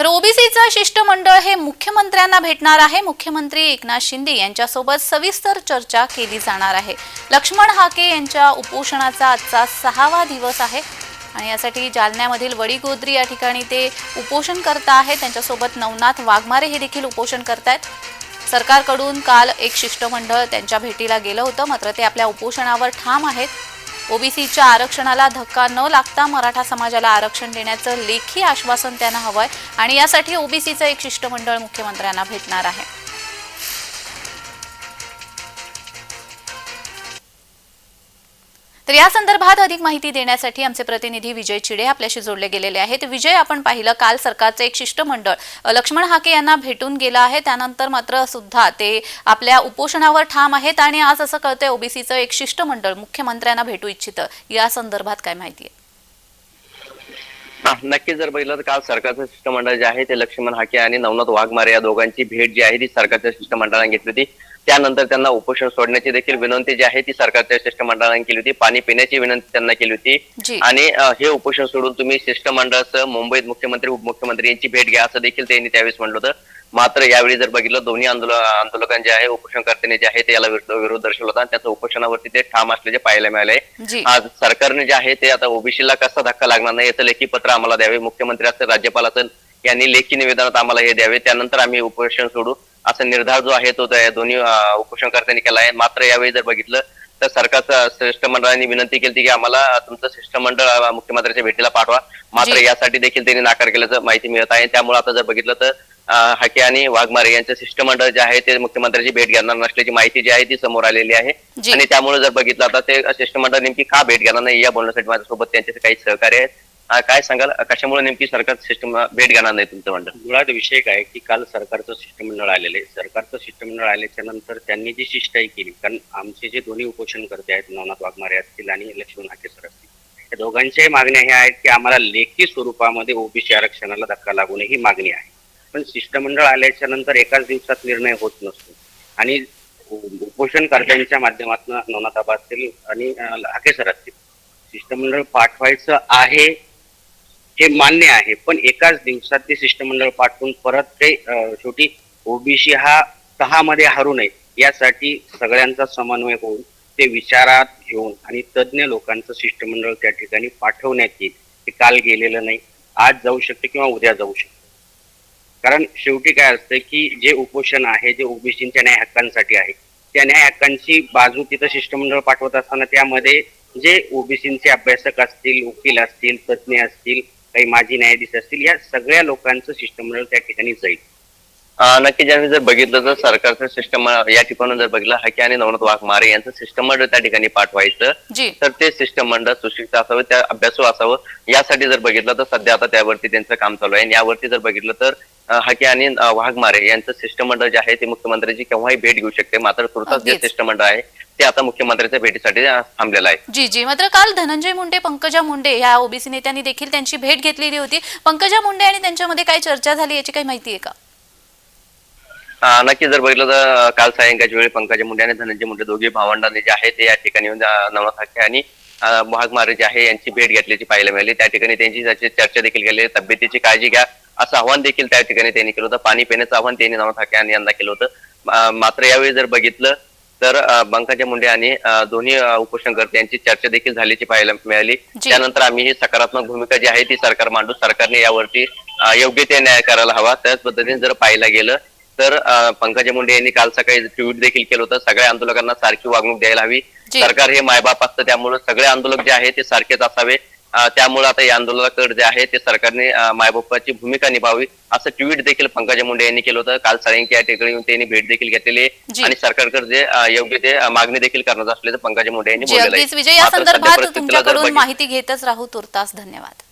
तर ओबीसीचं शिष्टमंडळ हे मुख्यमंत्र्यांना भेटणार आहे. मुख्यमंत्री एकनाथ शिंदे यांच्यासोबत सविस्तर चर्चा केली जाणार आहे. लक्ष्मण हाके यांच्या उपोषणाचा आजचा सहावा दिवस आहे. आणि यासाठी जालन्यामधील वडीगोद्री या ठिकाणी ते उपोषण करता आहेत. त्यांच्यासोबत नवनाथ वाघमारे हे देखील उपोषण करतायत सरकारकडून काल एक शिष्टमंडळ त्यांच्या भेटीला गेलं होतं. मात्र ते आपल्या उपोषणावर ठाम आहेत. ओबीसीच्या आरक्षणाला धक्का न लागता मराठा समाजाला आरक्षण देण्याचं लेखी आश्वासन त्यांना हवंय आणि यासाठी ओबीसीचं एक शिष्टमंडळ मुख्यमंत्र्यांना भेटणार आहे. तर या संदर्भात अधिक माहिती देण्यासाठी आमचे प्रतिनिधी विजय चिडे आपल्याशी जोडले गेलेले आहेत. विजय आपण पाहिलं काल सरकारचं एक शिष्टमंडळ लक्ष्मण हाके यांना भेटून गेलं आहे. त्यानंतर मात्र सुद्धा ते आपल्या उपोषणावर ठाम आहेत आणि आज असं कळतंय ओबीसीचं एक शिष्टमंडळ मुख्यमंत्र्यांना भेटू इच्छितं. या संदर्भात काय माहिती आहे? नक्की जर बघितलं तर काल सरकारचं शिष्टमंडळ जे आहे ते लक्ष्मण हाके आणि नवनाथ वाघमारे या दोघांची भेट जी आहे ती सरकारच्या शिष्टमंडळाने घेतली होती. त्यानंतर त्यांना उपोषण सोडण्याची देखील विनंती जी आहे ती सरकारच्या शिष्टमंडळाने केली होती. पाणी पिण्याची विनंती त्यांना केली होती. आणि हे उपोषण सोडून तुम्ही शिष्टमंडळासह मुंबईत मुख्यमंत्री उपमुख्यमंत्री यांची भेट घ्या असं देखील त्यांनी त्यावेळेस म्हटलं होतं. मात्र यावेळी जर बघितलं दोन्ही आंदोलन आंदोलकांचे जे आहे उपोषणकर्त्यांनी जे आहे ते याला विरोध दर्शवला होता. आणि त्याच्या उपोषणावरती ते ठाम असल्याचे पाहायला मिळाले. आज सरकारने जे आहे ते आता ओबीसीला कसा धक्का लागणार नाही याचं लेखी पत्र आम्हाला द्यावे. मुख्यमंत्री असेल राज्यपाल असेल यांनी लेखी निवेदनात आम्हाला हे द्यावे. त्यानंतर आम्ही उपोषण सोडू. असा निर्धार जो आहे तो त्या दोन्ही उपोषणकर्त्यांनी केला आहे. मात्र यावेळी जर बघितलं तर सरकारचं शिष्टमंडळाने विनंती केली की आम्हाला तुमचं शिष्टमंडळ मुख्यमंत्र्यांच्या भेटीला पाठवा. मात्र. यासाठी देखील त्यांनी नाकार केल्याचं माहिती मिळत आहे. त्यामुळे आता जर बघितलं तर हाके आणि वाघमारे यांचं शिष्टमंडळ जे आहे ते मुख्यमंत्र्यांची भेट घेणार नसल्याची माहिती जी आहे ती समोर आलेली आहे. आणि त्यामुळे जर बघितलं आता ते शिष्टमंडळ नेमकी का भेट घेणार नाही या बोलण्यासाठी माझ्यासोबत त्यांचे काही सहकार्य आहेत. काय सांगाल? कशामुळे नेमकी सरकार सिस्टम भेट घेणार नाही तुमचं म्हणणं? मुळात विषय काय की काल सरकारचं शिष्टमंडळ आलेलं आहे सरकारचं शिष्टमंडळ आल्याच्यानंतर त्यांनी जी शिष्टाई केली कारण आमचे जे दोन्ही उपोषण करते आहेत नवनाथ वाघमारे असतील आणि लक्ष्मण हाके सर असतील या दोघांच्याही मागण्या ह्या आहेत की आम्हाला लेखी स्वरूपामध्ये ओबीसी आरक्षणाला धक्का लागू नये ही मागणी आहे. पण शिष्टमंडळ आल्याच्यानंतर एकाच दिवसात निर्णय होत नसतो. आणि उपोषणकर्त्यांच्या माध्यमातून नवनाथ असतील आणि हाके सर असतील शिष्टमंडळ पाठवायचं आहे हे मान्य आहे. पण एकाच दिवसात ते शिष्टमंडळ पाठवून परत ते शेवटी ओबीसी हा सहा मध्ये हरू नये. यासाठी सगळ्यांचा समन्वय होऊन ते विचारात घेऊन आणि तज्ज्ञ लोकांचं शिष्टमंडळ त्या ठिकाणी पाठवण्यात येईल. ते काल गेलेलं नाही. आज जाऊ शकते किंवा उद्या जाऊ शकते. कारण शेवटी काय असतं की जे उपोषण आहे जे ओबीसीच्या न्याय हक्कांसाठी आहे त्या न्याय हक्कांची बाजू तिथं शिष्टमंडळ पाठवत असताना त्यामध्ये जे ओबीसीचे अभ्यासक असतील वकील असतील तज्ज्ञ असतील काही माजी न्यायाधीश असतील या सगळ्या लोकांचं शिष्टमंडळ त्या ठिकाणी जाईल. अं, नक्की ज्यावेळी जर बघितलं तर सरकारचं सिस्टम या ठिकाणी जर बघितलं हाके आणि नवनाथ वाघमारे यांचं शिष्टमंडळ त्या ठिकाणी पाठवायचं जी. तर ते शिष्टमंडळ सुशिक्षित असावं त्या अभ्यासू असावं. यासाठी जर बघितलं तर सध्या आता त्यावरती त्यांचं काम चालू आहे. आणि यावरती जर बघितलं तर हाके आणि वाघमारे यांचं शिष्टमंडळ जे आहे ते मुख्यमंत्र्यांची केव्हाही भेट घेऊ शकते. मात्र तुर्तास जे. शिष्टमंडळ आहे ते आता मुख्यमंत्र्यांच्या भेटीसाठी थांबलेलं आहे. जी जी. मात्र काल धनंजय मुंडे पंकजा मुंडे या ओबीसी नेत्यांनी देखील त्यांची भेट घेतलेली होती. पंकजा मुंडे आणि त्यांच्यामध्ये काय चर्चा झाली याची काही माहिती आहे का? नक्की जर बघितलं तर काल सायंकाळच्या वेळी पंकजा मुंडे आणि धनंजय मुंडे दोघे भावंडांनी जे आहे ते या ठिकाणी नवनाथ ठाकरे आणि वाघमारे जे आहे यांची भेट घेतल्याची पाहायला मिळाली. त्या ठिकाणी त्यांची चर्चा देखील केली. तब्येतीची काळजी घ्या असं आव्हान देखील त्या ठिकाणी त्यांनी केलं होतं. पाणी पिण्याचं आव्हान त्यांनी नवनाथ ठाकरे यांनी यांना केलं होतं. मात्र यावेळी जर बघितलं तर पंकजा मुंडे आणि दोन्ही उपोषणकर्ते यांची चर्चा देखील झाल्याची पाहायला मिळाली. त्यानंतर आम्ही ही सकारात्मक भूमिका जी आहे ती सरकार मांडू. सरकारने यावरती योग्य ते न्याय करायला हवा. त्याच पद्धतीने जर पाहायला गेलं तर पंकजा मुंडे यांनी काल सकाळी ट्विट देखील केलं होतं. सगळ्या आंदोलकांना सारखी वागणूक द्यायला हवी. सरकार हे मायबाप असतं त्यामुळे सगळे आंदोलक जे आहे ते सारखेच असावे. त्यामुळे आता या आंदोलकाकडे जे आहे ते सरकारने मायबापाची भूमिका निभावी असं ट्विट देखील पंकजा मुंडे यांनी केलं होतं. काल सायंकी या ठिकाणी येऊन त्यांनी भेट देखील घेतलेली. आणि सरकारकडे जे योग्य ते मागणी देखील करण्यात असल्याचं पंकजा मुंडे यांनी विजय या संदर्भात तुमच्याकडून माहिती घेतच राहू तुर्तास धन्यवाद.